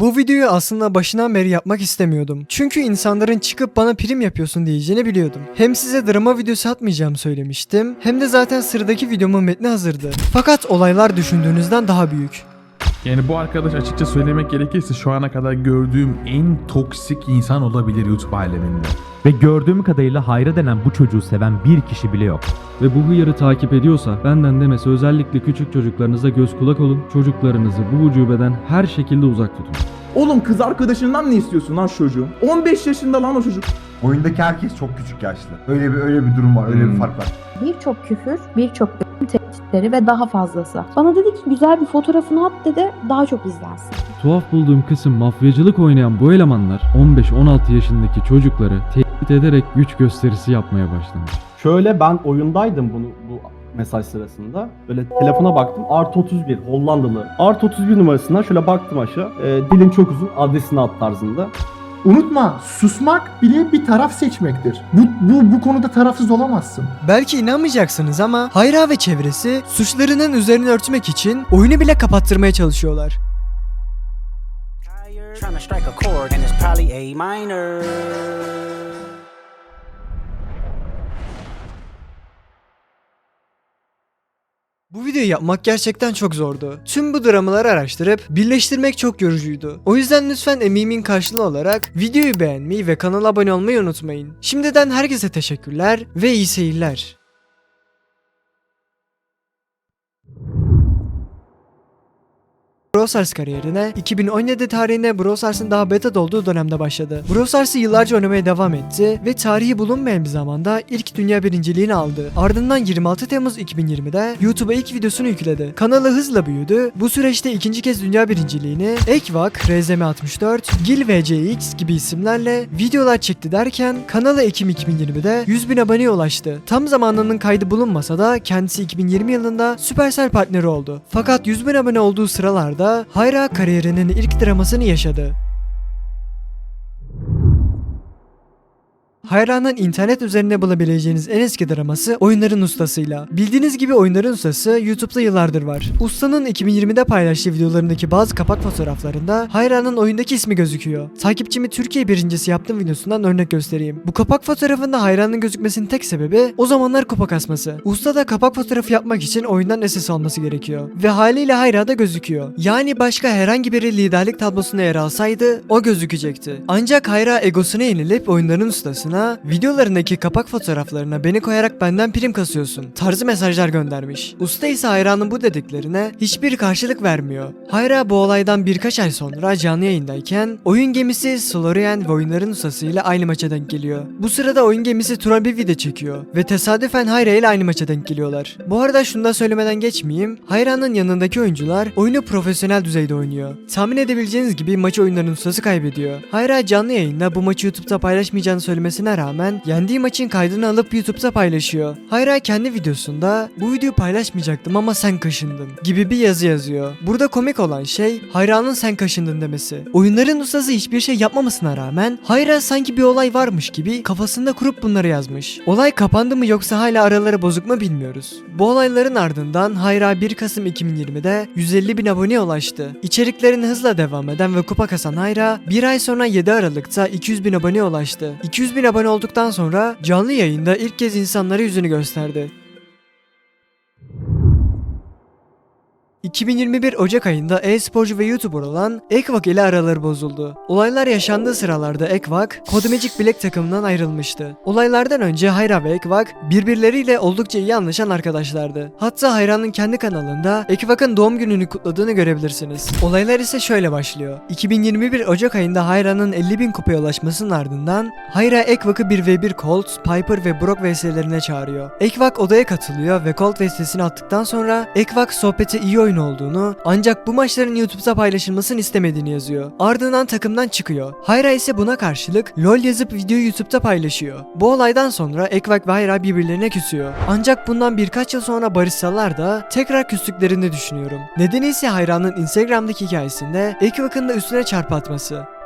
Bu videoyu aslında başından beri yapmak istemiyordum. Çünkü insanların çıkıp bana prim yapıyorsun diyeceğini biliyordum. Hem size drama videosu atmayacağımı söylemiştim. Hem de zaten sıradaki videomun metni hazırdı. Fakat olaylar düşündüğünüzden daha büyük. Yani bu arkadaş açıkça söylemek gerekirse şu ana kadar gördüğüm en toksik insan olabilir YouTube aleminde. Ve gördüğüm kadarıyla Hayra denen bu çocuğu seven bir kişi bile yok. Ve bu hıyarı takip ediyorsa benden demesi özellikle küçük çocuklarınıza göz kulak olun. Çocuklarınızı bu ucubeden her şekilde uzak tutun. Oğlum kız arkadaşından ne istiyorsun lan şu çocuğu? 15 yaşında lan o çocuk. Oyundaki herkes çok küçük yaşlı. Öyle bir öyle bir durum var, öyle bir Hmm. fark var. Birçok küfür, birçok ölüm tehditleri ve daha fazlası. Bana dedi ki güzel bir fotoğrafını at dedi, daha çok izlensin. Tuhaf bulduğum kısım mafyacılık oynayan bu elemanlar 15-16 yaşındaki çocukları tehdit ederek güç gösterisi yapmaya başlamış. Şöyle ben oyundaydım bunu bu mesaj sırasında. Böyle telefona baktım. Art 31 Hollandalı. Art 31 numarasından şöyle baktım aşağı. E, dilin çok uzun adresini at tarzında. Unutma, susmak bile bir taraf seçmektir. Bu, bu, bu konuda tarafsız olamazsın. Belki inanmayacaksınız ama Hayra ve çevresi suçlarının üzerini örtmek için oyunu bile kapattırmaya çalışıyorlar. Trying to strike a chord and it's probably A minor. Bu videoyu yapmak gerçekten çok zordu. Tüm bu dramaları araştırıp birleştirmek çok yorucuydu. O yüzden lütfen emeğimin karşılığı olarak videoyu beğenmeyi ve kanala abone olmayı unutmayın. Şimdiden herkese teşekkürler ve iyi seyirler. Brawl kariyerine 2017 tarihinde Brawl daha beta'da olduğu dönemde başladı. Brawl yıllarca oynamaya devam etti ve tarihi bulunmayan bir zamanda ilk dünya birinciliğini aldı. Ardından 26 Temmuz 2020'de YouTube'a ilk videosunu yükledi. Kanalı hızla büyüdü. Bu süreçte ikinci kez dünya birinciliğini Ekvak, RZM64, Gil VCX gibi isimlerle videolar çekti derken kanalı Ekim 2020'de 100 bin aboneye ulaştı. Tam zamanının kaydı bulunmasa da kendisi 2020 yılında Supercell partneri oldu. Fakat 100 bin abone olduğu sıralarda Hayra kariyerinin ilk dramasını yaşadı. Hayran'ın internet üzerinde bulabileceğiniz en eski draması Oyunların Ustası'yla. Bildiğiniz gibi Oyunların Ustası YouTube'da yıllardır var. Ustanın 2020'de paylaştığı videolarındaki bazı kapak fotoğraflarında Hayran'ın oyundaki ismi gözüküyor. Takipçimi Türkiye birincisi yaptığım videosundan örnek göstereyim. Bu kapak fotoğrafında Hayran'ın gözükmesinin tek sebebi o zamanlar kupa kasması. Usta da kapak fotoğrafı yapmak için oyundan SS alması gerekiyor. Ve haliyle Hayra da gözüküyor. Yani başka herhangi biri liderlik tablosuna yer alsaydı o gözükecekti. Ancak Hayra egosuna yenilip oyunların ustasına videolarındaki kapak fotoğraflarına beni koyarak benden prim kasıyorsun tarzı mesajlar göndermiş. Usta ise Hayra'nın bu dediklerine hiçbir karşılık vermiyor. Hayra bu olaydan birkaç ay sonra canlı yayındayken oyun gemisi Solorian ve oyunların ustasıyla aynı maça denk geliyor. Bu sırada oyun gemisi Turan bir video çekiyor ve tesadüfen Hayra ile aynı maça denk geliyorlar. Bu arada şunu da söylemeden geçmeyeyim. Hayra'nın yanındaki oyuncular oyunu profesyonel düzeyde oynuyor. Tahmin edebileceğiniz gibi maçı oyunların ustası kaybediyor. Hayra canlı yayında bu maçı YouTube'da paylaşmayacağını söylemesine rağmen yendiği maçın kaydını alıp YouTube'da paylaşıyor. Hayra kendi videosunda bu videoyu paylaşmayacaktım ama sen kaşındın gibi bir yazı yazıyor. Burada komik olan şey Hayra'nın sen kaşındın demesi. Oyunların ustası hiçbir şey yapmamasına rağmen Hayra sanki bir olay varmış gibi kafasında kurup bunları yazmış. Olay kapandı mı yoksa hala araları bozuk mu bilmiyoruz. Bu olayların ardından Hayra 1 Kasım 2020'de 150 bin aboneye ulaştı. İçeriklerin hızla devam eden ve kupa kasan Hayra bir ay sonra 7 Aralık'ta 200 bin aboneye ulaştı. 200 bin abone olduktan sonra canlı yayında ilk kez insanlara yüzünü gösterdi. 2021 Ocak ayında e-sporcu ve YouTuber olan Ekvak ile araları bozuldu. Olaylar yaşandığı sıralarda Ekvak, Codemagic Black takımından ayrılmıştı. Olaylardan önce Hayra ve Ekvak birbirleriyle oldukça iyi anlaşan arkadaşlardı. Hatta Hayra'nın kendi kanalında Ekvak'ın doğum gününü kutladığını görebilirsiniz. Olaylar ise şöyle başlıyor. 2021 Ocak ayında Hayra'nın 50 bin kupaya ulaşmasının ardından Hayra Ekvak'ı 1v1 Colt, Piper ve Brock vs'lerine çağırıyor. Ekvak odaya katılıyor ve Colt vs'sini attıktan sonra Ekvak sohbete iyi oyun olduğunu ancak bu maçların YouTube'da paylaşılmasını istemediğini yazıyor. Ardından takımdan çıkıyor. Hayra ise buna karşılık LOL yazıp videoyu YouTube'da paylaşıyor. Bu olaydan sonra Ekvak ve Hayra birbirlerine küsüyor. Ancak bundan birkaç yıl sonra barışsalar da tekrar küstüklerini düşünüyorum. Nedeni ise Hayra'nın Instagram'daki hikayesinde Ekvak'ın da üstüne çarpı atması.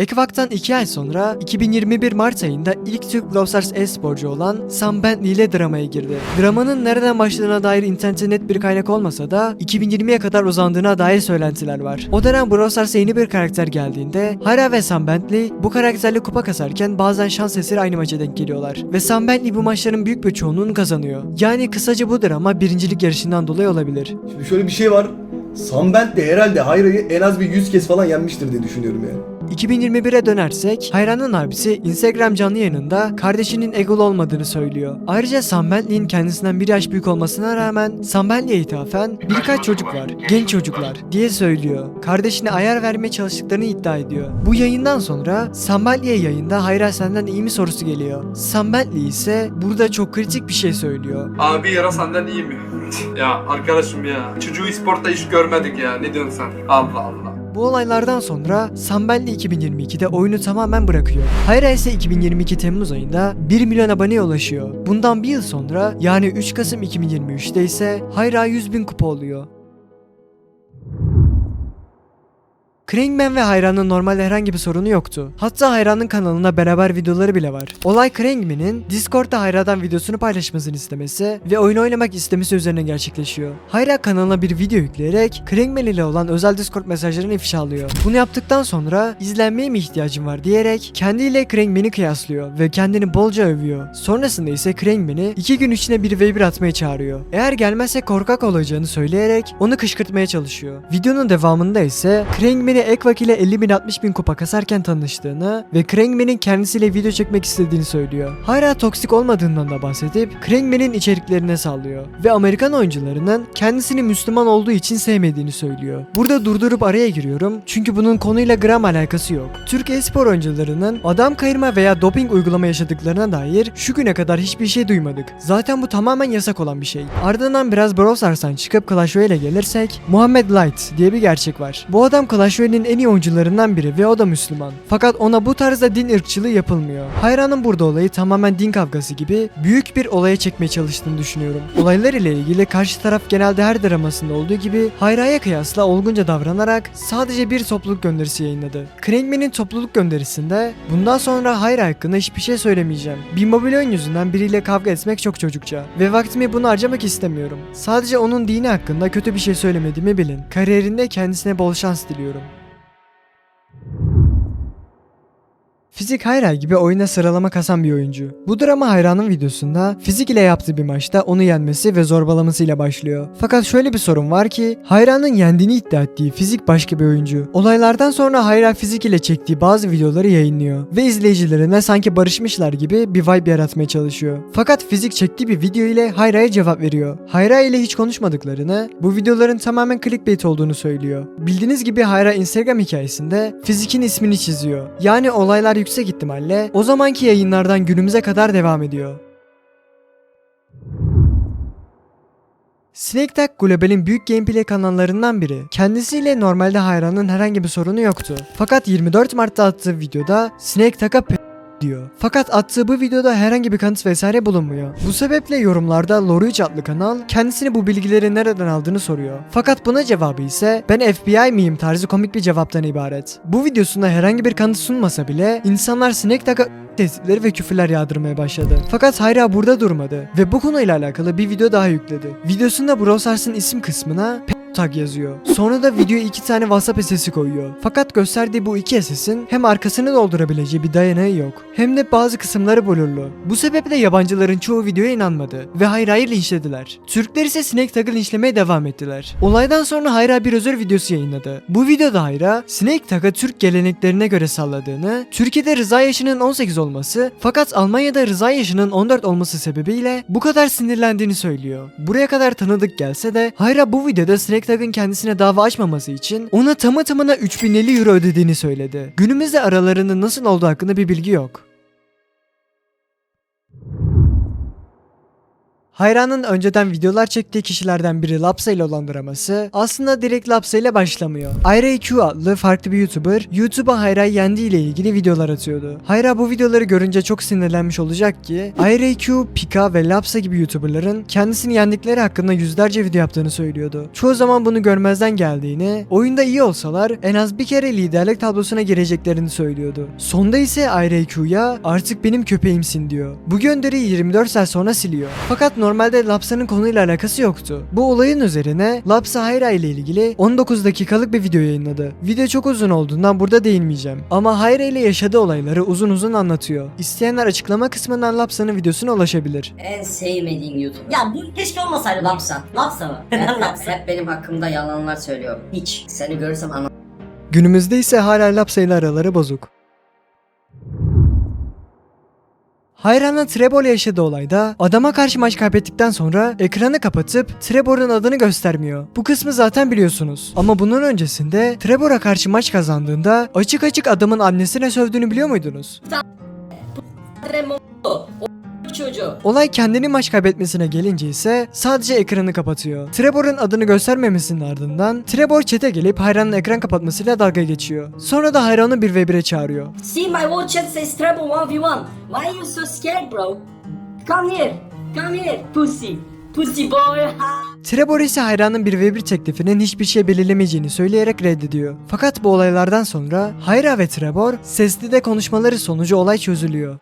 Ekvak'tan 2 ay sonra 2021 Mart ayında ilk Türk Brawl Stars e-sporcu olan Sam Bentley ile dramaya girdi. Dramanın nereden başladığına dair internette net bir kaynak olmasa da 2020'ye kadar uzandığına dair söylentiler var. O dönem Brawl yeni bir karakter geldiğinde Hara ve Sam Bentley bu karakterle kupa kasarken bazen şans eseri aynı maça denk geliyorlar. Ve Sam Bentley bu maçların büyük bir çoğunluğunu kazanıyor. Yani kısaca bu drama birincilik yarışından dolayı olabilir. Şimdi şöyle bir şey var. Sambent de herhalde Hayra'yı en az bir 100 kez falan yenmiştir diye düşünüyorum yani. 2021'e dönersek Hayran'ın abisi Instagram canlı yayınında kardeşinin egolu olmadığını söylüyor. Ayrıca Sam kendisinden bir yaş büyük olmasına rağmen Sam Bentley'e ithafen birkaç çocuk var, genç çocuklar diye söylüyor. Kardeşine ayar vermeye çalıştıklarını iddia ediyor. Bu yayından sonra Sam yayında Hayra senden iyi mi sorusu geliyor. Sam ise burada çok kritik bir şey söylüyor. Abi yara senden iyi mi? ya arkadaşım ya. Çocuğu sportta iş görmedik ya. Ne diyorsun sen? Allah Allah. Bu olaylardan sonra Sambelli 2022'de oyunu tamamen bırakıyor. Hayra ise 2022 Temmuz ayında 1 milyon aboneye ulaşıyor. Bundan bir yıl sonra yani 3 Kasım 2023'te ise Hayra 100 bin kupa oluyor. Krangman ve Hayran'ın normalde herhangi bir sorunu yoktu. Hatta Hayran'ın kanalında beraber videoları bile var. Olay Krangman'in Discord'da Hayra'dan videosunu paylaşmasını istemesi ve oyun oynamak istemesi üzerine gerçekleşiyor. Hayra kanalına bir video yükleyerek Krangman ile olan özel Discord mesajlarını ifşa alıyor. Bunu yaptıktan sonra izlenmeye mi ihtiyacım var diyerek kendiyle Krangman'i kıyaslıyor ve kendini bolca övüyor. Sonrasında ise Krangman'i iki gün içinde bir V1 atmaya çağırıyor. Eğer gelmezse korkak olacağını söyleyerek onu kışkırtmaya çalışıyor. Videonun devamında ise Krangman'i Ekvak ile 50 bin 60 bin kupa kasarken tanıştığını ve Krangman'in kendisiyle video çekmek istediğini söylüyor. Hala toksik olmadığından da bahsedip Krangman'in içeriklerine sallıyor ve Amerikan oyuncularının kendisini Müslüman olduğu için sevmediğini söylüyor. Burada durdurup araya giriyorum çünkü bunun konuyla gram alakası yok. Türk e-spor oyuncularının adam kayırma veya doping uygulama yaşadıklarına dair şu güne kadar hiçbir şey duymadık. Zaten bu tamamen yasak olan bir şey. Ardından biraz Brawl Stars'tan çıkıp Clash Royale'e gelirsek Muhammed Light diye bir gerçek var. Bu adam Clash Royale'in en iyi oyuncularından biri ve o da Müslüman. Fakat ona bu tarzda din ırkçılığı yapılmıyor. Hayranın burada olayı tamamen din kavgası gibi büyük bir olaya çekmeye çalıştığını düşünüyorum. Olaylar ile ilgili karşı taraf genelde her dramasında olduğu gibi Hayra'ya kıyasla olgunca davranarak sadece bir topluluk gönderisi yayınladı. Krangman'in topluluk gönderisinde bundan sonra Hayra hakkında hiçbir şey söylemeyeceğim. Bir mobil oyun yüzünden biriyle kavga etmek çok çocukça ve vaktimi bunu harcamak istemiyorum. Sadece onun dini hakkında kötü bir şey söylemediğimi bilin. Kariyerinde kendisine bol şans diliyorum. Fizik Hayray gibi oyuna sıralama kasan bir oyuncu. Bu drama hayranın videosunda fizik ile yaptığı bir maçta onu yenmesi ve zorbalamasıyla başlıyor. Fakat şöyle bir sorun var ki hayranın yendiğini iddia ettiği fizik başka bir oyuncu. Olaylardan sonra hayran fizik ile çektiği bazı videoları yayınlıyor ve izleyicilerine sanki barışmışlar gibi bir vibe yaratmaya çalışıyor. Fakat fizik çektiği bir video ile Hayra'ya cevap veriyor. Hayra ile hiç konuşmadıklarını, bu videoların tamamen clickbait olduğunu söylüyor. Bildiğiniz gibi Hayra Instagram hikayesinde fizikin ismini çiziyor. Yani olaylar yüksek ihtimalle o zamanki yayınlardan günümüze kadar devam ediyor. Snake Tag Global'in büyük gameplay kanallarından biri. Kendisiyle normalde hayranın herhangi bir sorunu yoktu. Fakat 24 Mart'ta attığı videoda Snake Tag'a diyor. Fakat attığı bu videoda herhangi bir kanıt vesaire bulunmuyor. Bu sebeple yorumlarda Loruic adlı kanal kendisini bu bilgileri nereden aldığını soruyor. Fakat buna cevabı ise ben FBI miyim tarzı komik bir cevaptan ibaret. Bu videosunda herhangi bir kanıt sunmasa bile insanlar Snake Tag'a tehditleri ve küfürler yağdırmaya başladı. Fakat Hayra burada durmadı ve bu konuyla alakalı bir video daha yükledi. Videosunda Brawl Stars'ın isim kısmına tag yazıyor. Sonra da videoya iki tane WhatsApp SS'i koyuyor. Fakat gösterdiği bu iki SS'in hem arkasını doldurabileceği bir dayanağı yok. Hem de bazı kısımları blurlu. Bu sebeple yabancıların çoğu videoya inanmadı ve Hayra'yı linçlediler. Türkler ise Snake Tag'ı linçlemeye devam ettiler. Olaydan sonra Hayra bir özür videosu yayınladı. Bu videoda Hayra Snake Tag'ı Türk geleneklerine göre salladığını, Türkiye'de rıza yaşının 18 olması fakat Almanya'da rıza yaşının 14 olması sebebiyle bu kadar sinirlendiğini söylüyor. Buraya kadar tanıdık gelse de Hayra bu videoda Snake Tag'ın kendisine dava açmaması için ona tamı tamına 3050 euro ödediğini söyledi. Günümüzde aralarının nasıl olduğu hakkında bir bilgi yok. Hayra'nın önceden videolar çektiği kişilerden biri Lapsa ile olan draması aslında direkt Lapsa ile başlamıyor. IRQ adlı farklı bir YouTuber YouTube'a Hayra'yı yendiği ile ilgili videolar atıyordu. Hayra bu videoları görünce çok sinirlenmiş olacak ki IRQ, Pika ve Lapsa gibi YouTuberların kendisini yendikleri hakkında yüzlerce video yaptığını söylüyordu. Çoğu zaman bunu görmezden geldiğini, oyunda iyi olsalar en az bir kere liderlik tablosuna gireceklerini söylüyordu. Sonda ise IRQ'ya artık benim köpeğimsin diyor. Bu gönderiyi 24 saat sonra siliyor. Fakat normalde Lapsa'nın konuyla alakası yoktu. Bu olayın üzerine Lapsa Hayra ile ilgili 19 dakikalık bir video yayınladı. Video çok uzun olduğundan burada değinmeyeceğim. Ama Hayra ile yaşadığı olayları uzun uzun anlatıyor. İsteyenler açıklama kısmından Lapsa'nın videosuna ulaşabilir. En sevmediğim YouTube. Ya bu keşke olmasaydı Lapsa. Lapsa mı? Neden Lapsa? Hep benim hakkımda yalanlar söylüyor. Hiç. Seni görürsem anlamam. Günümüzde ise hala Lapsa ile araları bozuk. Hayran'la Trebor yaşadığı olayda adama karşı maç kaybettikten sonra ekranı kapatıp Trebor'un adını göstermiyor. Bu kısmı zaten biliyorsunuz. Ama bunun öncesinde Trebor'a karşı maç kazandığında açık açık adamın annesine sövdüğünü biliyor muydunuz? Çocuğu. Olay kendini maç kaybetmesine gelince ise sadece ekranı kapatıyor. Trebor'un adını göstermemesinin ardından Trebor çete gelip Hayran'ın ekran kapatmasıyla dalga geçiyor. Sonra da Hayran'ı bir ve bire çağırıyor. See my whole chat says treble 1v1. Why are you so scared bro? Come here. Come here. Pussy. Pussy boy. Trebor ise Hayran'ın bir ve bir teklifinin hiçbir şey belirlemeyeceğini söyleyerek reddediyor. Fakat bu olaylardan sonra Hayra ve Trebor sesli de konuşmaları sonucu olay çözülüyor.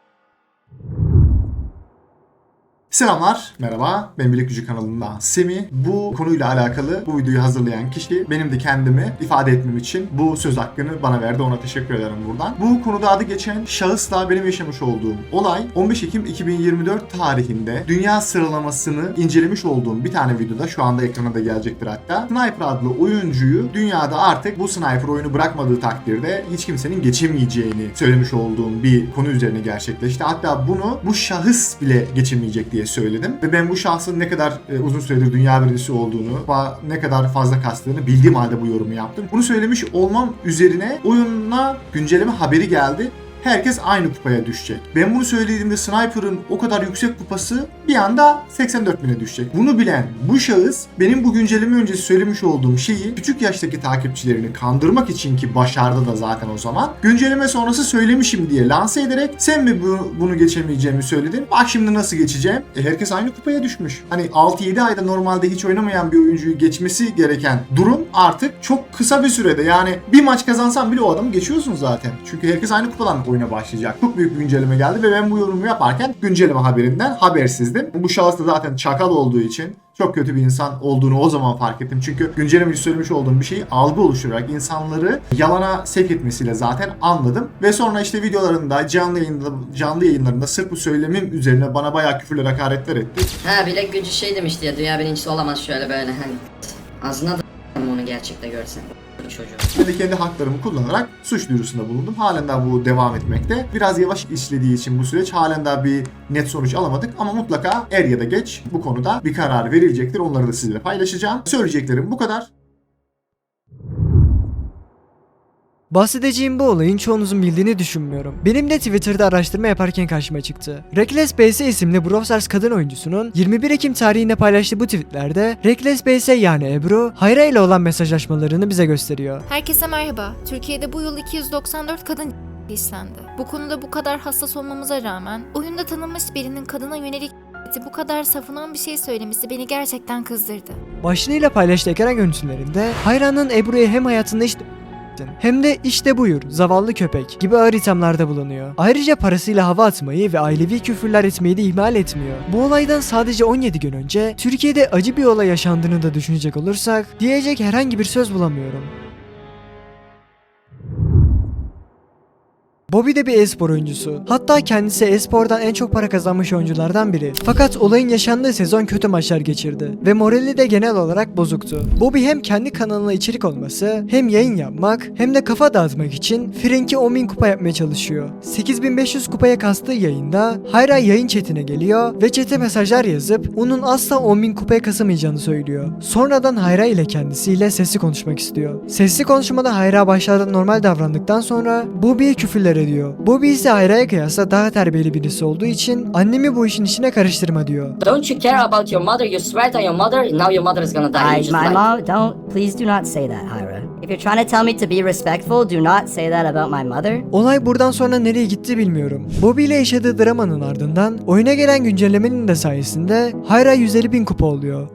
Selamlar, merhaba. Ben Bilek Gücü kanalından Semi. Bu konuyla alakalı bu videoyu hazırlayan kişi benim de kendimi ifade etmem için bu söz hakkını bana verdi. Ona teşekkür ederim buradan. Bu konuda adı geçen şahısla benim yaşamış olduğum olay 15 Ekim 2024 tarihinde dünya sıralamasını incelemiş olduğum bir tane videoda şu anda ekrana da gelecektir hatta. Sniper adlı oyuncuyu dünyada artık bu Sniper oyunu bırakmadığı takdirde hiç kimsenin geçemeyeceğini söylemiş olduğum bir konu üzerine gerçekleşti. Hatta bunu bu şahıs bile geçemeyecek diye söyledim. Ve ben bu şahsın ne kadar e, uzun süredir dünya birincisi olduğunu ne kadar fazla kastığını bildiğim halde bu yorumu yaptım. Bunu söylemiş olmam üzerine oyuna güncelleme haberi geldi. Herkes aynı kupaya düşecek. Ben bunu söylediğimde Sniper'ın o kadar yüksek kupası bir anda 84 bine düşecek. Bunu bilen bu şahıs benim bu güncelleme öncesi söylemiş olduğum şeyi küçük yaştaki takipçilerini kandırmak için ki başardı da zaten o zaman güncelleme sonrası söylemişim diye lanse ederek sen mi bu- bunu geçemeyeceğimi söyledin? Bak şimdi nasıl geçeceğim? E herkes aynı kupaya düşmüş. Hani 6-7 ayda normalde hiç oynamayan bir oyuncuyu geçmesi gereken durum artık çok kısa bir sürede yani bir maç kazansan bile o adamı geçiyorsun zaten. Çünkü herkes aynı kupadan oyuna başlayacak. Çok büyük bir güncelleme geldi ve ben bu yorumu yaparken güncelleme haberinden habersizdim. Bu şahıs da zaten çakal olduğu için çok kötü bir insan olduğunu o zaman fark ettim. Çünkü güncelleme söylemiş olduğum bir şeyi algı oluşturarak insanları yalana sevk etmesiyle zaten anladım. Ve sonra işte videolarında, canlı yayında, canlı yayınlarında sırf bu söylemim üzerine bana bayağı küfürler, hakaretler etti. Ha bilek gücü şey demişti ya dünya birincisi olamaz şöyle böyle hani. Ağzına da onu gerçekte görsen. Bu çocuğu. Ben de kendi haklarımı kullanarak suç duyurusunda bulundum. Halen daha bu devam etmekte. Biraz yavaş işlediği için bu süreç halen daha bir net sonuç alamadık ama mutlaka er ya da geç bu konuda bir karar verilecektir. Onları da sizinle paylaşacağım. Söyleyeceklerim bu kadar. Bahsedeceğim bu olayın çoğunuzun bildiğini düşünmüyorum. Benim de Twitter'da araştırma yaparken karşıma çıktı. Reckless BS isimli Brawl Stars kadın oyuncusunun 21 Ekim tarihinde paylaştığı bu tweetlerde Reckless BS yani Ebru, Hayra ile olan mesajlaşmalarını bize gösteriyor. Herkese merhaba. Türkiye'de bu yıl 294 kadın istendi. Bu konuda bu kadar hassas olmamıza rağmen oyunda tanınmış birinin kadına yönelik bu kadar savunan bir şey söylemesi beni gerçekten kızdırdı. Başlığıyla paylaştığı ekran görüntülerinde Hayra'nın Ebru'ya hem hayatında işte hem de işte buyur zavallı köpek gibi ağır ithamlarda bulunuyor. Ayrıca parasıyla hava atmayı ve ailevi küfürler etmeyi de ihmal etmiyor. Bu olaydan sadece 17 gün önce Türkiye'de acı bir olay yaşandığını da düşünecek olursak diyecek herhangi bir söz bulamıyorum. Bobby de bir e-spor oyuncusu. Hatta kendisi e-spordan en çok para kazanmış oyunculardan biri. Fakat olayın yaşandığı sezon kötü maçlar geçirdi ve morali de genel olarak bozuktu. Bobby hem kendi kanalına içerik olması, hem yayın yapmak, hem de kafa dağıtmak için Frank'i 10.000 kupa yapmaya çalışıyor. 8500 kupaya kastığı yayında Hayra yayın chatine geliyor ve chat'e mesajlar yazıp onun asla 10.000 kupaya kasamayacağını söylüyor. Sonradan Hayra ile kendisiyle sesli konuşmak istiyor. Sesli konuşmada Hayra başlarda normal davrandıktan sonra Bobby'ye küfürler ediyor. Bobby ise Hayra'ya kıyasla daha terbiyeli birisi olduğu için annemi bu işin içine karıştırma diyor. Don't you care about your mother? You sweat on your mother, now your mother is gonna die. You I, just my mom, don't, please do not say that, Hyra. If you're trying to tell me to be respectful, do not say that about my mother. Olay buradan sonra nereye gitti bilmiyorum. Bobby ile yaşadığı dramanın ardından oyuna gelen güncellemenin de sayesinde Hayra 150 bin kupa oluyor.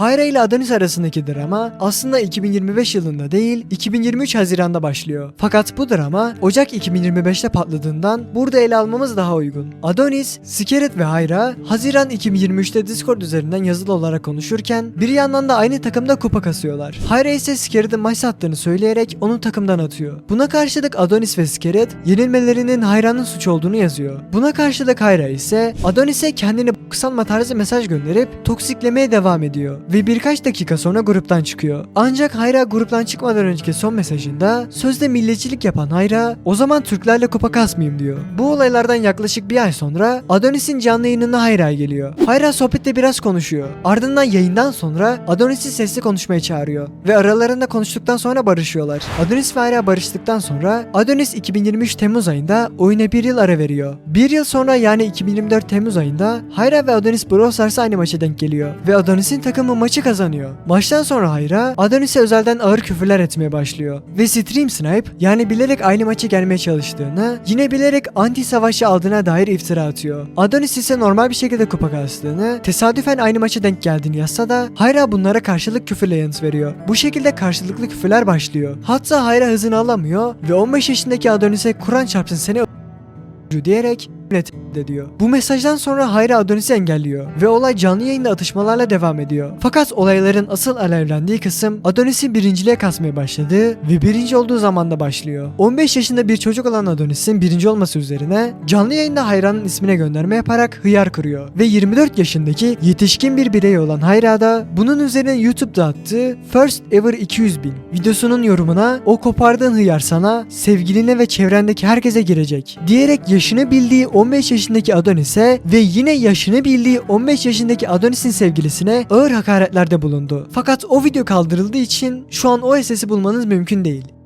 Hayra ile Adonis arasındaki drama aslında 2025 yılında değil 2023 Haziran'da başlıyor. Fakat bu drama Ocak 2025'te patladığından burada ele almamız daha uygun. Adonis, Skeret ve Hayra Haziran 2023'te Discord üzerinden yazılı olarak konuşurken bir yandan da aynı takımda kupa kasıyorlar. Hayra ise Skeret'in maç sattığını söyleyerek onu takımdan atıyor. Buna karşılık Adonis ve Skeret yenilmelerinin Hayra'nın suç olduğunu yazıyor. Buna karşılık Hayra ise Adonis'e kendini kısalma tarzı mesaj gönderip toksiklemeye devam ediyor ve birkaç dakika sonra gruptan çıkıyor. Ancak Hayra gruptan çıkmadan önceki son mesajında sözde milliyetçilik yapan Hayra o zaman Türklerle kupa kasmayayım diyor. Bu olaylardan yaklaşık bir ay sonra Adonis'in canlı yayınına Hayra geliyor. Hayra sohbette biraz konuşuyor. Ardından yayından sonra Adonis'i sesli konuşmaya çağırıyor ve aralarında konuştuktan sonra barışıyorlar. Adonis ve Hayra barıştıktan sonra Adonis 2023 Temmuz ayında oyuna bir yıl ara veriyor. Bir yıl sonra yani 2024 Temmuz ayında Hayra ve Adonis Brawl aynı maça denk geliyor ve Adonis'in takımı maçı kazanıyor. Maçtan sonra Hayra Adonis'e özelden ağır küfürler etmeye başlıyor ve Stream Snipe yani bilerek aynı maçı gelmeye çalıştığını yine bilerek anti savaşçı aldığına dair iftira atıyor. Adonis ise normal bir şekilde kupa kastığını tesadüfen aynı maça denk geldiğini yazsa da Hayra bunlara karşılık küfürle yanıt veriyor. Bu şekilde karşılıklı küfürler başlıyor. Hatta Hayra hızını alamıyor ve 15 yaşındaki Adonis'e Kur'an çarpsın seni diyerek net diyor. Bu mesajdan sonra Hayra Adonis'i engelliyor ve olay canlı yayında atışmalarla devam ediyor. Fakat olayların asıl alevlendiği kısım Adonis'in birinciliğe kasmaya başladığı ve birinci olduğu zamanda başlıyor. 15 yaşında bir çocuk olan Adonis'in birinci olması üzerine canlı yayında Hayra'nın ismine gönderme yaparak hıyar kırıyor ve 24 yaşındaki yetişkin bir birey olan Hayra da bunun üzerine YouTube'da attığı First Ever 200 bin videosunun yorumuna o kopardığın hıyar sana, sevgiline ve çevrendeki herkese girecek diyerek yaşını bildiği 15 yaşındaki Adonis'e ve yine yaşını bildiği 15 yaşındaki Adonis'in sevgilisine ağır hakaretlerde bulundu. Fakat o video kaldırıldığı için şu an o sesi bulmanız mümkün değil.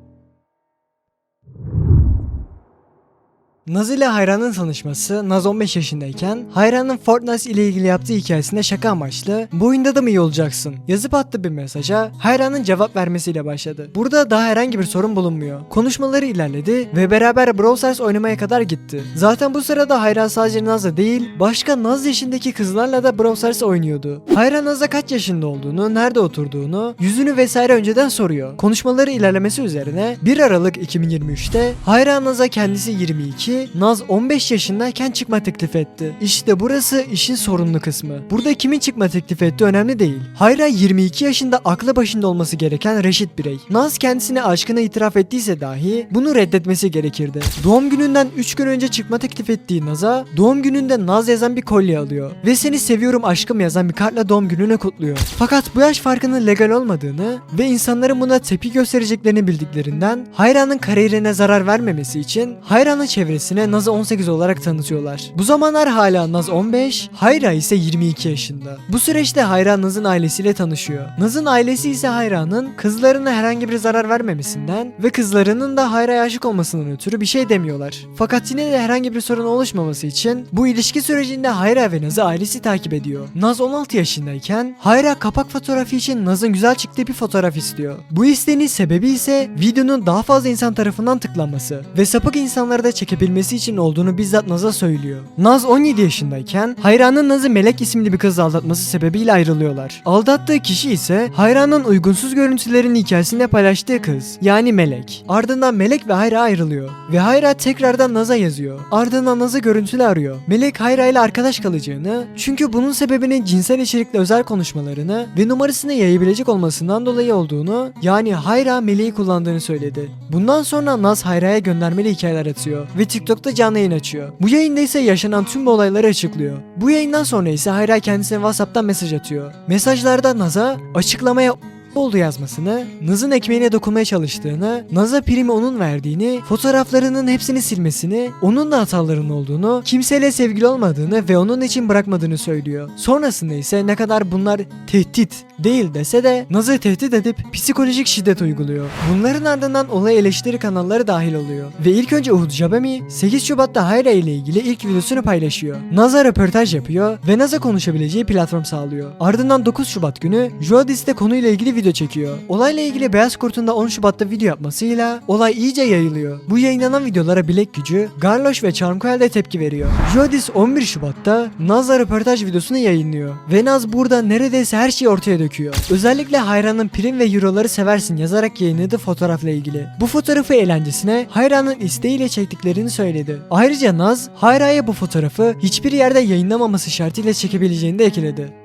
Naz ile Hayran'ın tanışması Naz 15 yaşındayken Hayran'ın Fortnite ile ilgili yaptığı hikayesinde şaka amaçlı bu oyunda da mı iyi olacaksın yazıp attığı bir mesaja Hayran'ın cevap vermesiyle başladı. Burada daha herhangi bir sorun bulunmuyor. Konuşmaları ilerledi ve beraber Brawl Stars oynamaya kadar gitti. Zaten bu sırada Hayran sadece Naz'la değil başka Naz yaşındaki kızlarla da Brawl Stars oynuyordu. Hayran Naz'a kaç yaşında olduğunu, nerede oturduğunu, yüzünü vesaire önceden soruyor. Konuşmaları ilerlemesi üzerine 1 Aralık 2023'te Hayran Naz'a kendisi 22, Naz 15 yaşındayken çıkma teklif etti. İşte burası işin sorunlu kısmı. Burada kimin çıkma teklif ettiği önemli değil. Hayra 22 yaşında aklı başında olması gereken reşit birey. Naz kendisine aşkını itiraf ettiyse dahi bunu reddetmesi gerekirdi. Doğum gününden 3 gün önce çıkma teklif ettiği Naz'a doğum gününde Naz yazan bir kolye alıyor ve seni seviyorum aşkım yazan bir kartla doğum gününü kutluyor. Fakat bu yaş farkının legal olmadığını ve insanların buna tepki göstereceklerini bildiklerinden Hayran'ın kariyerine zarar vermemesi için Hayran'ın çevresine Naz'ı 18 olarak tanıtıyorlar. Bu zamanlar hala Naz 15, Hayra ise 22 yaşında. Bu süreçte Hayra Naz'ın ailesiyle tanışıyor. Naz'ın ailesi ise Hayra'nın kızlarına herhangi bir zarar vermemesinden ve kızlarının da Hayra'ya aşık olmasından ötürü bir şey demiyorlar. Fakat yine de herhangi bir sorun oluşmaması için bu ilişki sürecinde Hayra ve Naz'ı ailesi takip ediyor. Naz 16 yaşındayken Hayra kapak fotoğrafı için Naz'ın güzel çıktığı bir fotoğraf istiyor. Bu isteğinin sebebi ise videonun daha fazla insan tarafından tıklanması ve sapık insanları da çekebilmesi için olduğunu bizzat Naz'a söylüyor. Naz 17 yaşındayken Hayran'ın Naz'ı Melek isimli bir kızla aldatması sebebiyle ayrılıyorlar. Aldattığı kişi ise Hayran'ın uygunsuz görüntülerini hikayesinde paylaştığı kız yani Melek. Ardından Melek ve Hayra ayrılıyor ve Hayra tekrardan Naz'a yazıyor. Ardından Naz'ı görüntülü arıyor. Melek Hayra ile arkadaş kalacağını çünkü bunun sebebinin cinsel içerikli özel konuşmalarını ve numarasını yayabilecek olmasından dolayı olduğunu yani Hayra Melek'i kullandığını söyledi. Bundan sonra Naz Hayra'ya göndermeli hikayeler atıyor ve TikTok'ta canlı yayın açıyor. Bu yayında ise yaşanan tüm bu olayları açıklıyor. Bu yayından sonra ise Hayra kendisine WhatsApp'tan mesaj atıyor. Mesajlarda Naz'a açıklamaya oldu yazmasını, Naz'ın ekmeğine dokunmaya çalıştığını, Naz'a primi onun verdiğini, fotoğraflarının hepsini silmesini, onun da hataların olduğunu, kimseyle sevgili olmadığını ve onun için bırakmadığını söylüyor. Sonrasında ise ne kadar bunlar tehdit değil dese de Naz'ı tehdit edip psikolojik şiddet uyguluyor. Bunların ardından olay eleştiri kanalları dahil oluyor. Ve ilk önce Uhud Jabami 8 Şubat'ta Hayra ile ilgili ilk videosunu paylaşıyor. Naz'a röportaj yapıyor ve Naz'a konuşabileceği platform sağlıyor. Ardından 9 Şubat günü Jodis de konuyla ilgili video çekiyor. Olayla ilgili Beyaz Kurt'un da 10 Şubat'ta video yapmasıyla olay iyice yayılıyor. Bu yayınlanan videolara Bilek Gücü, Garloş ve Charmcoil de tepki veriyor. Jodis 11 Şubat'ta Naz'la röportaj videosunu yayınlıyor. Ve Naz burada neredeyse her şeyi ortaya döküyor. Özellikle hayranın prim ve euroları seversin yazarak yayınladığı fotoğrafla ilgili. Bu fotoğrafı eğlencesine hayranın isteğiyle çektiklerini söyledi. Ayrıca Naz, Hayra'ya bu fotoğrafı hiçbir yerde yayınlamaması şartıyla çekebileceğini de ekledi.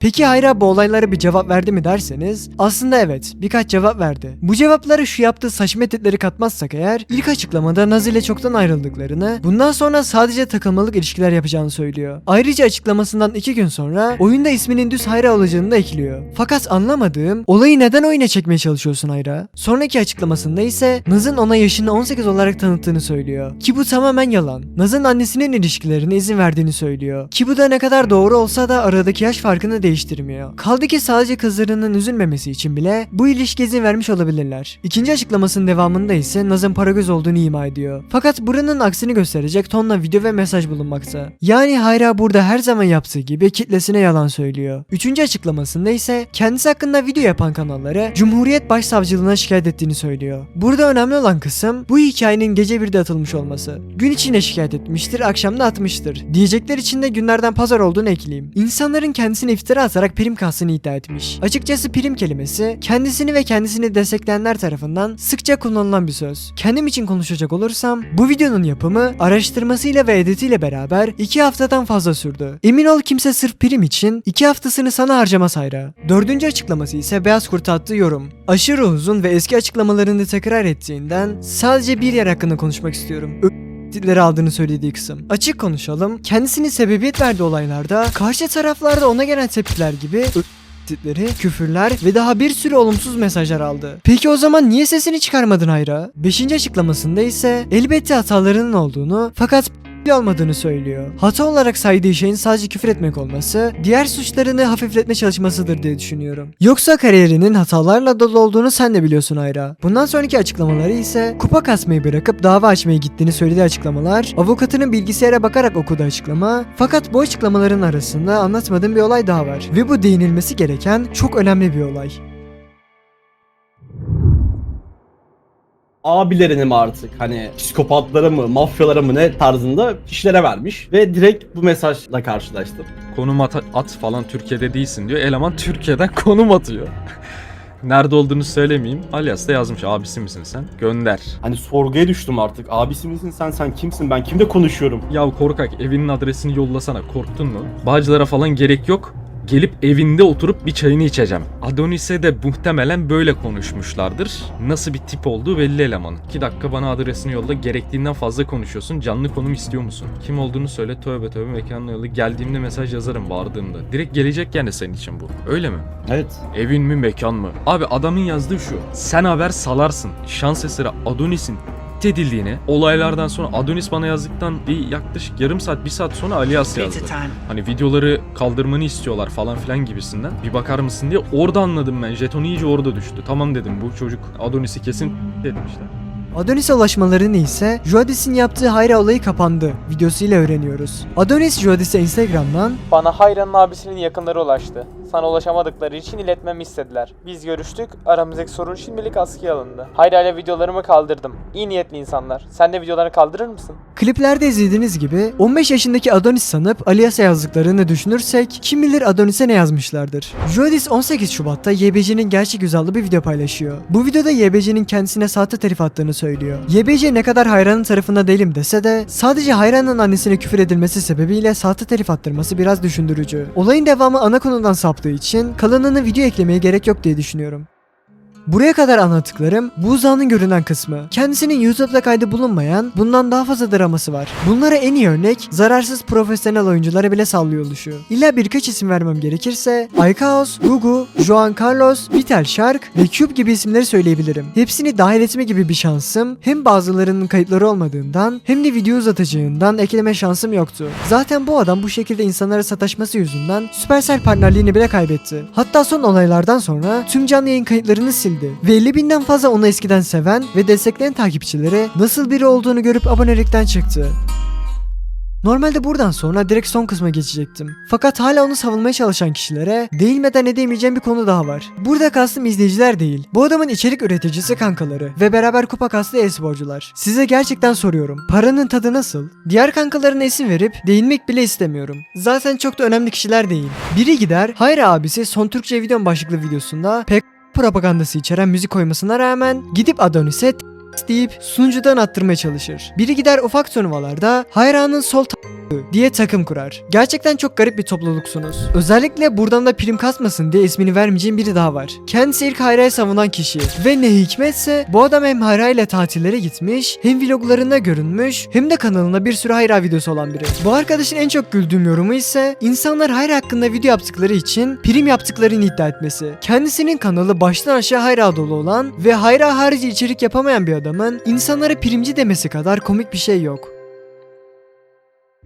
Peki Hayra bu olaylara bir cevap verdi mi derseniz aslında evet birkaç cevap verdi. Bu cevapları şu yaptığı saçma tehditleri katmazsak eğer ilk açıklamada Naz ile çoktan ayrıldıklarını bundan sonra sadece takılmalık ilişkiler yapacağını söylüyor. Ayrıca açıklamasından iki gün sonra oyunda isminin düz Hayra olacağını da ekliyor. Fakat anlamadığım olayı neden oyuna çekmeye çalışıyorsun Hayra? Sonraki açıklamasında ise Naz'ın ona yaşını 18 olarak tanıttığını söylüyor. Ki bu tamamen yalan. Naz'ın annesinin ilişkilerine izin verdiğini söylüyor. Ki bu da ne kadar doğru olsa da aradaki yaş farkını değiştirmiyor. Kaldı ki sadece kızlarının üzülmemesi için bile bu ilişki izin vermiş olabilirler. İkinci açıklamasının devamında ise Naz'ın para göz olduğunu ima ediyor. Fakat buranın aksini gösterecek tonla video ve mesaj bulunmakta. Yani Hayra burada her zaman yaptığı gibi kitlesine yalan söylüyor. Üçüncü açıklamasında ise kendisi hakkında video yapan kanalları Cumhuriyet Başsavcılığına şikayet ettiğini söylüyor. Burada önemli olan kısım bu hikayenin gece birde atılmış olması. Gün içinde şikayet etmiştir, akşam da atmıştır. Diyecekler için de günlerden pazar olduğunu ekleyeyim. İnsanların kendisine iftira atarak prim kastını iddia etmiş. Açıkçası prim kelimesi kendisini ve kendisini destekleyenler tarafından sıkça kullanılan bir söz. Kendim için konuşacak olursam bu videonun yapımı araştırmasıyla ve editiyle beraber 2 haftadan fazla sürdü. Emin ol kimse sırf prim için 2 haftasını sana harcamaz hayra. Dördüncü açıklaması ise Beyaz Kurt attığı yorum. Aşırı uzun ve eski açıklamalarını tekrar ettiğinden sadece bir yer hakkında konuşmak istiyorum. Ö- tehditleri aldığını söylediği kısım. Açık konuşalım. Kendisinin sebebiyet verdiği olaylarda karşı taraflarda ona gelen tepkiler gibi tehditleri, küfürler ve daha bir sürü olumsuz mesajlar aldı. Peki o zaman niye sesini çıkarmadın Hayra? Beşinci açıklamasında ise elbette hatalarının olduğunu fakat olmadığını söylüyor. Hata olarak saydığı şeyin sadece küfür etmek olması, diğer suçlarını hafifletme çalışmasıdır diye düşünüyorum. Yoksa kariyerinin hatalarla dolu olduğunu sen de biliyorsun Ayra. Bundan sonraki açıklamaları ise kupa kasmayı bırakıp dava açmaya gittiğini söylediği açıklamalar, avukatının bilgisayara bakarak okuduğu açıklama, fakat bu açıklamaların arasında anlatmadığım bir olay daha var. Ve bu değinilmesi gereken çok önemli bir olay. Abilerini mi artık hani psikopatlara mı mafyalara mı ne tarzında kişilere vermiş ve direkt bu mesajla karşılaştım. Konum at, at falan Türkiye'de değilsin diyor. Eleman Türkiye'den konum atıyor. Nerede olduğunu söylemeyeyim. Alias da yazmış abisi misin sen? Gönder. Hani sorguya düştüm artık. Abisi misin sen sen kimsin ben kimle konuşuyorum? Ya korkak evinin adresini yollasana korktun mu? Bağcılara falan gerek yok. Gelip evinde oturup bir çayını içeceğim. Adonis'e de muhtemelen böyle konuşmuşlardır. Nasıl bir tip olduğu belli elemanın. 2 dakika bana adresini yolla. Gerektiğinden fazla konuşuyorsun. Canlı konum istiyor musun? Kim olduğunu söyle. Tövbe tövbe mekanına yolla. Geldiğimde mesaj yazarım vardığımda. Direkt gelecek yani senin için bu. Öyle mi? Evet. Evin mi mekan mı? Abi adamın yazdığı şu. Sen haber salarsın. Şans eseri Adonis'in edildiğini, olaylardan sonra Adonis bana yazdıktan bir yaklaşık yarım saat, bir saat sonra Alias yazdı. Hani videoları kaldırmanı istiyorlar falan filan gibisinden. Bir bakar mısın diye orada anladım ben. Jeton iyice orada düştü. Tamam dedim bu çocuk Adonis'i kesin etmişler. Adonis'e ulaşmalarını ise Jodis'in yaptığı Hayra olayı kapandı videosuyla öğreniyoruz. Adonis Jodis'e Instagram'dan Bana Hayra'nın abisinin yakınları ulaştı. Sana ulaşamadıkları için iletmemi istediler. Biz görüştük, aramızdaki sorun şimdilik askıya alındı. Hayra videolarımı kaldırdım. İyi niyetli insanlar. Sen de videolarını kaldırır mısın? Kliplerde izlediğiniz gibi 15 yaşındaki Adonis sanıp Alias'a yazdıklarını düşünürsek kim bilir Adonis'e ne yazmışlardır. Jodis 18 Şubat'ta YBC'nin gerçek yüz adlı bir video paylaşıyor. Bu videoda YBC'nin kendisine sahte tarif attığını söylüyor. YBC ne kadar hayranın tarafında değilim dese de sadece hayranın annesine küfür edilmesi sebebiyle sahte tarif attırması biraz düşündürücü. Olayın devamı ana konudan saptığı için kalanını video eklemeye gerek yok diye düşünüyorum. Buraya kadar anlattıklarım bu uzağının görünen kısmı. Kendisinin YouTube'da kaydı bulunmayan bundan daha fazla draması var. Bunlara en iyi örnek zararsız profesyonel oyuncuları bile sallıyor oluşu. İlla birkaç isim vermem gerekirse Aykaos, Gugu, Juan Carlos, Vital Shark ve Cube gibi isimleri söyleyebilirim. Hepsini dahil etme gibi bir şansım hem bazılarının kayıtları olmadığından hem de video uzatacağından ekleme şansım yoktu. Zaten bu adam bu şekilde insanlara sataşması yüzünden Supercell partnerliğini bile kaybetti. Hatta son olaylardan sonra tüm canlı yayın kayıtlarını sildi. Ve 50 binden fazla onu eskiden seven ve destekleyen takipçileri nasıl biri olduğunu görüp abonelikten çıktı. Normalde buradan sonra direkt son kısma geçecektim. Fakat hala onu savunmaya çalışan kişilere değinmeden edemeyeceğim bir konu daha var. Burada kastım izleyiciler değil. Bu adamın içerik üreticisi kankaları ve beraber kupa kastı e-sporcular. Size gerçekten soruyorum. Paranın tadı nasıl? Diğer kankalarına isim verip değinmek bile istemiyorum. Zaten çok da önemli kişiler değil. Biri gider, hayır abisi son Türkçe videom başlıklı videosunda pek propagandası içeren müzik koymasına rağmen gidip Adonis'e deyip sunucudan attırmaya çalışır. Biri gider ufak turnuvalarda hayranın sol diye takım kurar. Gerçekten çok garip bir topluluksunuz. Özellikle buradan da prim kasmasın diye ismini vermeyeceğim biri daha var. Kendisi ilk Hayra'yı savunan kişi. Ve ne hikmetse bu adam hem Hayra ile tatillere gitmiş, hem vloglarında görünmüş, hem de kanalında bir sürü Hayra videosu olan biri. Bu arkadaşın en çok güldüğüm yorumu ise insanlar Hayra hakkında video yaptıkları için prim yaptıklarını iddia etmesi. Kendisinin kanalı baştan aşağı Hayra dolu olan ve Hayra harici içerik yapamayan bir adamın insanlara primci demesi kadar komik bir şey yok.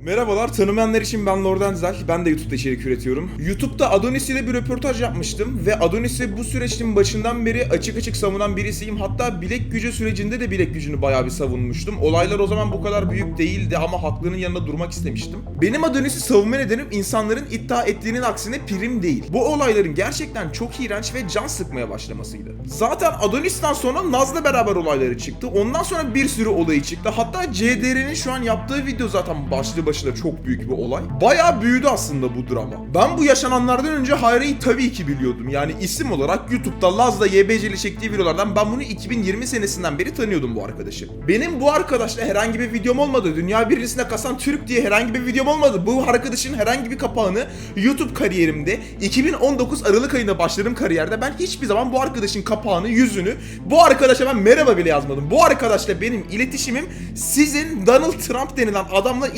Merhabalar, tanımayanlar için ben Lord Enzel. Ben de YouTube'da içerik üretiyorum. YouTube'da Adonis ile bir röportaj yapmıştım ve Adonis'i bu süreçin başından beri açık açık savunan birisiyim. Hatta bilek gücü sürecinde de bilek gücünü bayağı bir savunmuştum. Olaylar o zaman bu kadar büyük değildi ama haklının yanında durmak istemiştim. Benim Adonis'i savunma nedenim insanların iddia ettiğinin aksine prim değil. Bu olayların gerçekten çok iğrenç ve can sıkmaya başlamasıydı. Zaten Adonis'ten sonra Naz'la beraber olayları çıktı. Ondan sonra bir sürü olayı çıktı. Hatta CDR'nin şu an yaptığı video zaten başlı başına çok büyük bir olay. Bayağı büyüdü aslında bu drama. Ben bu yaşananlardan önce Hayra'yı tabii ki biliyordum. Yani isim olarak YouTube'da Laz'la YBC ile çektiği videolardan ben bunu 2020 senesinden beri tanıyordum bu arkadaşı. Benim bu arkadaşla herhangi bir videom olmadı. Dünya birincisine kasan Türk diye herhangi bir videom olmadı. Bu arkadaşın herhangi bir kapağını YouTube kariyerimde 2019 Aralık ayında başladığım kariyerde ben hiçbir zaman bu arkadaşın kapağını, yüzünü, bu arkadaşa ben merhaba bile yazmadım. Bu arkadaşla benim iletişimim sizin Donald Trump denilen adamla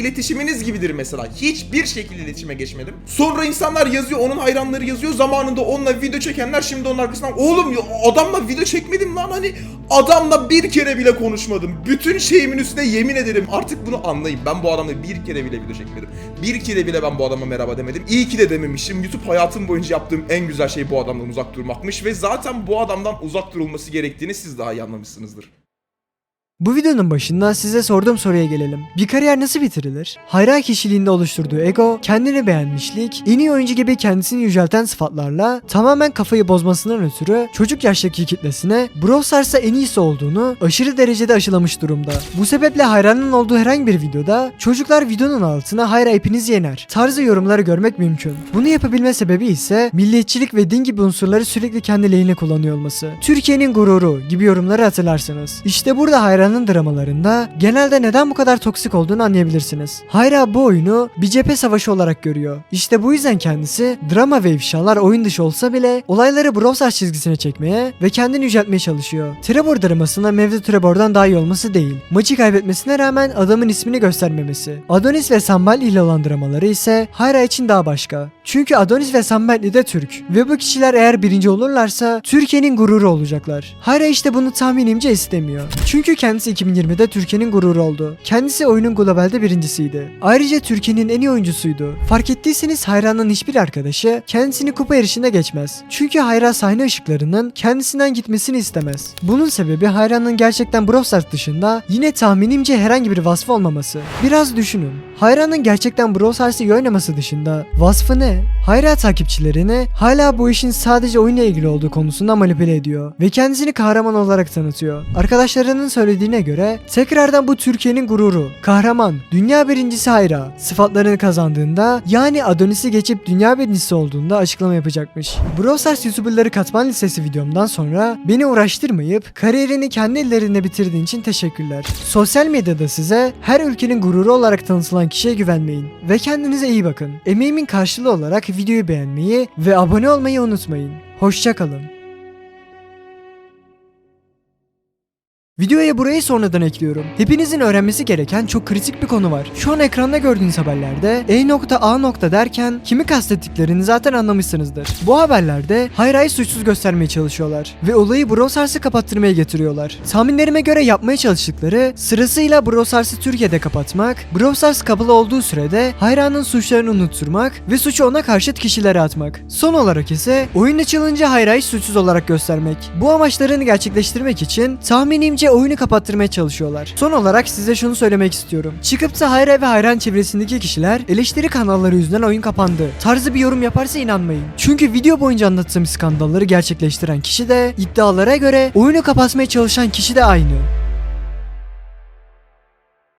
iletişiminiz gibidir mesela. Hiçbir şekilde iletişime geçmedim. Sonra insanlar yazıyor, onun hayranları yazıyor. Zamanında onunla video çekenler şimdi onun arkasından oğlum ya adamla video çekmedim lan hani adamla bir kere bile konuşmadım. Bütün şeyimin üstüne yemin ederim. Artık bunu anlayın. Ben bu adamla bir kere bile video çekmedim. Bir kere bile ben bu adama merhaba demedim. İyi ki de dememişim. YouTube hayatım boyunca yaptığım en güzel şey bu adamdan uzak durmakmış ve zaten bu adamdan uzak durulması gerektiğini siz daha iyi anlamışsınızdır. Bu videonun başında size sorduğum soruya gelelim. Bir kariyer nasıl bitirilir? Hayra kişiliğinde oluşturduğu ego, kendini beğenmişlik, en iyi oyuncu gibi kendisini yücelten sıfatlarla tamamen kafayı bozmasından ötürü çocuk yaştaki kitlesine Brawl en iyisi olduğunu aşırı derecede aşılamış durumda. Bu sebeple Hayra'nın olduğu herhangi bir videoda çocuklar videonun altına Hayra hepiniz yener tarzı yorumları görmek mümkün. Bunu yapabilme sebebi ise milliyetçilik ve din gibi unsurları sürekli kendi lehine kullanıyor olması. Türkiye'nin gururu gibi yorumları hatırlarsınız. İşte burada Hayra'nın dramalarında genelde neden bu kadar toksik olduğunu anlayabilirsiniz. Hayra bu oyunu bir cephe savaşı olarak görüyor. İşte bu yüzden kendisi drama ve ifşalar oyun dışı olsa bile olayları Brawl Stars çizgisine çekmeye ve kendini yüceltmeye çalışıyor. Trevor dramasında mevcut Trevor'dan daha iyi olması değil. Maçı kaybetmesine rağmen adamın ismini göstermemesi. Adonis ve Samballi ile olan dramaları ise Hayra için daha başka. Çünkü Adonis ve Samballi de Türk. Ve bu kişiler eğer birinci olurlarsa Türkiye'nin gururu olacaklar. Hayra işte bunu tahminimce istemiyor. Çünkü kendisi 2020'de Türkiye'nin gururu oldu. Kendisi oyunun globalde birincisiydi. Ayrıca Türkiye'nin en iyi oyuncusuydu. Fark ettiyseniz Hayra'nın hiçbir arkadaşı kendisini kupa yarışında geçmez. Çünkü Hayra sahne ışıklarının kendisinden gitmesini istemez. Bunun sebebi Hayra'nın gerçekten Brawl dışında yine tahminimce herhangi bir vasfı olmaması. Biraz düşünün. Hayra'nın gerçekten Brawl oynaması dışında vasfı ne? Hayra takipçilerini hala bu işin sadece oyunla ilgili olduğu konusunda manipüle ediyor ve kendisini kahraman olarak tanıtıyor. Arkadaşlarının söylediğine göre tekrardan bu Türkiye'nin gururu, kahraman, dünya birincisi Hayra sıfatlarını kazandığında yani Adonis'i geçip dünya birincisi olduğunda açıklama yapacakmış. Brawl Stars YouTuber'ları katman listesi videomdan sonra beni uğraştırmayıp kariyerini kendi ellerinde bitirdiğin için teşekkürler. Sosyal medyada size her ülkenin gururu olarak tanıtılan kişiye güvenmeyin ve kendinize iyi bakın. Emeğimin karşılığı olarak videoyu beğenmeyi ve abone olmayı unutmayın. Hoşçakalın. Videoya burayı sonradan ekliyorum. Hepinizin öğrenmesi gereken çok kritik bir konu var. Şu an ekranda gördüğünüz haberlerde E nokta A nokta derken kimi kastettiklerini zaten anlamışsınızdır. Bu haberlerde Hayra'yı suçsuz göstermeye çalışıyorlar ve olayı Brawl Stars'ı kapattırmaya getiriyorlar. Tahminlerime göre yapmaya çalıştıkları sırasıyla Brawl Stars'ı Türkiye'de kapatmak, Brawl Stars kapalı olduğu sürede Hayra'nın suçlarını unutturmak ve suçu ona karşıt kişilere atmak. Son olarak ise oyun açılınca Hayra'yı suçsuz olarak göstermek. Bu amaçlarını gerçekleştirmek için tahminimce oyunu kapattırmaya çalışıyorlar. Son olarak size şunu söylemek istiyorum. Çıkıp da Hayra ve Hayran çevresindeki kişiler eleştiri kanalları yüzünden oyun kapandı tarzı bir yorum yaparsa inanmayın. Çünkü video boyunca anlattığım skandalları gerçekleştiren kişi de iddialara göre oyunu kapatmaya çalışan kişi de aynı.